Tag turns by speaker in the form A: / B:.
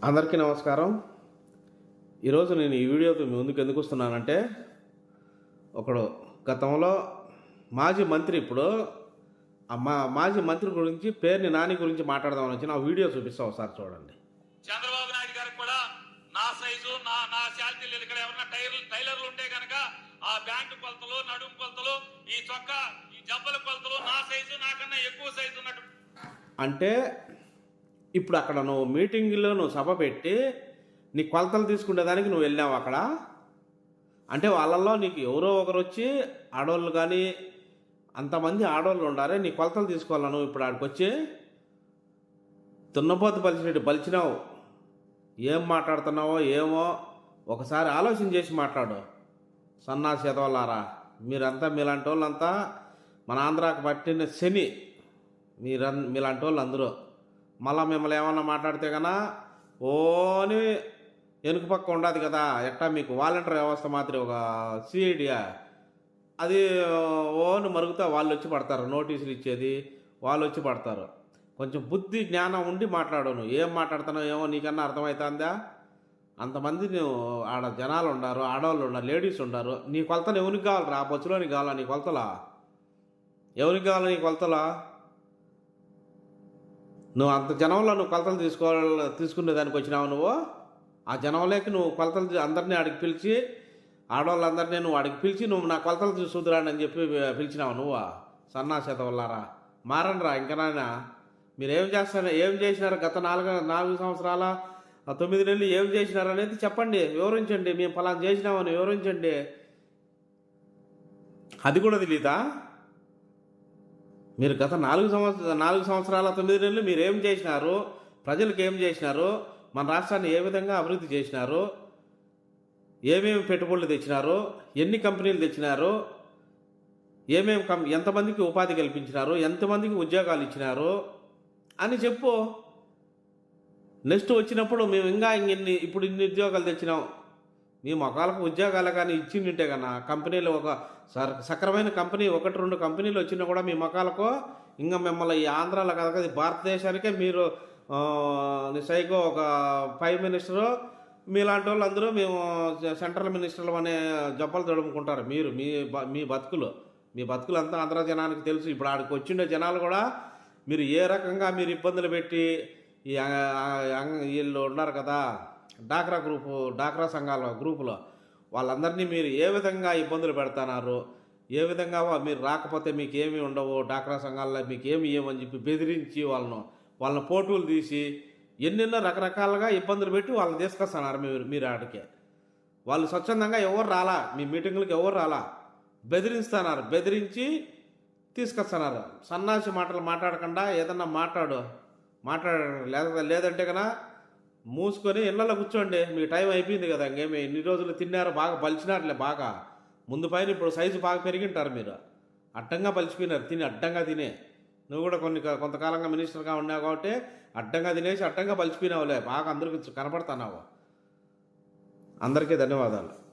A: అందరికీ నమస్కారం. ఈరోజు నేను ఈ వీడియోతో మీ ముందుకు ఎందుకు వస్తున్నానంటే ఒకడు గతంలో మాజీ మంత్రి ఇప్పుడు మా మాజీ మంత్రి గురించి పేరుని నాని గురించి మాట్లాడదామని వచ్చి నా వీడియో చూపిస్తా ఒకసారి చూడండి.
B: చంద్రబాబు నాయుడు గారికి కూడా నా సైజు నా నా శాలిటీలు ఇక్కడ ఎవరన్నా టైర్లు టైలర్లు ఉంటే కనుక ఆ బ్యాంకు కొలతలు నడుము కొలతలు ఈ చొక్కా ఈ జబ్బల కొలతలు నా సైజు నాకన్నా ఎక్కువ సైజు ఉన్నట్టు
A: అంటే ఇప్పుడు అక్కడ నువ్వు మీటింగ్లో నువ్వు సభ పెట్టి నీ కొలతలు తీసుకునేదానికి నువ్వు వెళ్ళావు అక్కడ? అంటే వాళ్ళల్లో నీకు ఎవరో ఒకరు వచ్చి ఆడవాళ్ళు కానీ అంతమంది ఆడవాళ్ళు ఉండారే నీ కొలతలు తీసుకోవాలా నువ్వు ఇప్పుడు ఆడికి వచ్చి? తున్నపోతు పలిచినట్టు పలిచినావు. ఏం మాట్లాడుతున్నావో ఏమో ఒకసారి ఆలోచన చేసి మాట్లాడు. సన్నాసి ఎదవలారా మీరంతా మీలాంటి వాళ్ళంతా మన ఆంధ్రాకు పట్టిన శని. మీరన్ మీలాంటి వాళ్ళు అందరూ. మళ్ళా మిమ్మల్ని ఏమన్నా మాట్లాడితే కన్నా ఓని వెనుక పక్క ఉండదు కదా ఎట్టా మీకు వాలంటీర్ వ్యవస్థ మాత్రం ఒక సిఐడియా అది ఓన్ మరుగుతా వాళ్ళు వచ్చి పడతారు నోటీసులు ఇచ్చేది వాళ్ళు వచ్చి పడతారు. కొంచెం బుద్ధి జ్ఞానం ఉండి మాట్లాడను. ఏం మాట్లాడుతున్నావు ఏమో నీకన్నా అర్థమవుతుందా అంతమంది నువ్వు ఆడ జనాలు ఉండారు ఆడవాళ్ళు ఉన్నారు లేడీస్ ఉండారు నీ కొలతలు ఎవరికి కావాలి రా బొచ్చులోనికి కావాలా నీ కొలతలా? ఎవరికి కావాలా నీ కొలతలా? నువ్వు అంత జనంలో నువ్వు కొలతలు తీసుకోవాలి తీసుకునే దానికి వచ్చినావు నువ్వు? ఆ జనంలోకి నువ్వు కొలతలు అందరినీ అడిగి పిలిచి ఆడవాళ్ళందరినీ నువ్వు అడిగి పిలిచి నువ్వు నా కొలతలు చూసుకురాని అని చెప్పి పిలిచినావు నువ్వు? సన్నాసేత వల్లారా మారండిరా ఇంకనైనా మీరు ఏం చేస్తారు ఏం చేసినారు గత నాలుగు నాలుగు సంవత్సరాల తొమ్మిది నెలలు ఏం చేసినారు అనేది చెప్పండి వివరించండి. మేము ఫలానా చేసినామని వివరించండి. అది కూడా తెలీదా? మీరు గత నాలుగు సంవత్సర నాలుగు సంవత్సరాల తొమ్మిది నెలలు మీరు ఏం చేసినారు? ప్రజలకు ఏం చేసినారు? మన రాష్ట్రాన్ని ఏ విధంగా అభివృద్ధి చేసినారు? ఏమేమి పెట్టుబడులు తెచ్చినారు? ఎన్ని కంపెనీలు తెచ్చినారు? ఏమేమి కం ఎంతమందికి ఉపాధి కల్పించినారు? ఎంతమందికి ఉద్యోగాలు ఇచ్చినారు? అని చెప్పు. నెక్స్ట్ వచ్చినప్పుడు మేము ఇంకా ఇన్ని ఇప్పుడు ఇన్ని ఉద్యోగాలు తెచ్చినాం. మీ మొక్కలకు ఉద్యోగాలు కానీ ఇచ్చిండింటే కన్నా కంపెనీలు ఒక సక్రమైన కంపెనీ ఒకటి రెండు కంపెనీలు వచ్చినా కూడా మీ మొక్కలకు ఇంకా మిమ్మల్ని ఈ ఆంధ్రాలో కదా కదా భారతదేశానికే మీరు ఆ, ఒక ఫైవ్ మినిస్టరు మీలాంటి వాళ్ళు అందరూ మేము సెంట్రల్ మినిస్టర్లు అనే జబ్బలు తడుముకుంటారు. మీరు మీ బ- మీ బతుకులు మీ బతుకులు అంతా ఆంధ్ర జనానికి తెలుసు. ఇప్పుడు ఆడికి వచ్చిండే జనాలు కూడా మీరు ఏ రకంగా మీరు ఇబ్బందులు పెట్టి ఈ వీళ్ళు ఉన్నారు కదా డాక్రా గ్రూపు డాక్రా సంఘాల గ్రూపులో వాళ్ళందరినీ మీరు ఏ విధంగా ఇబ్బందులు పెడుతున్నారు? ఏ విధంగా మీరు రాకపోతే మీకు ఏమి ఉండవు డాక్రా సంఘాల్లో మీకు ఏమి ఇవ్వమని చెప్పి బెదిరించి వాళ్ళను వాళ్ళని ఫోటోలు తీసి ఎన్నెన్నో రకరకాలుగా ఇబ్బందులు పెట్టి వాళ్ళని తీసుకొస్తున్నారు మీరు మీరు ఆడికే. వాళ్ళు స్వచ్ఛందంగా ఎవరు రాలా? మీ మీటింగులకు ఎవరు రాలా? బెదిరిస్తున్నారు. బెదిరించి తీసుకొస్తున్నారు. సన్నాసి మాటలు మాట్లాడకుండా ఏదన్నా మాట్లాడు. మాట్లాడ లేదా లేదంటే కన్నా మూసుకొని ఇళ్ళలో కూర్చోండి మీ టైం అయిపోయింది కదా ఇంకేమి? ఇన్ని రోజులు తిన్నారు బాగా పలిచినారులే బాగా. ముందు పైన ఇప్పుడు సైజు బాగా పెరిగింటారు మీరు. అడ్డంగా పలిచిపోయినారు తిని అడ్డంగా తినే. నువ్వు కూడా కొన్ని కొంతకాలంగా మినిస్టర్గా ఉన్నావు కాబట్టి అడ్డంగా తినేసి అడ్డంగా పలిచిపోయినావులే బాగా అందరికి కనపడుతున్నావు. అందరికీ ధన్యవాదాలు.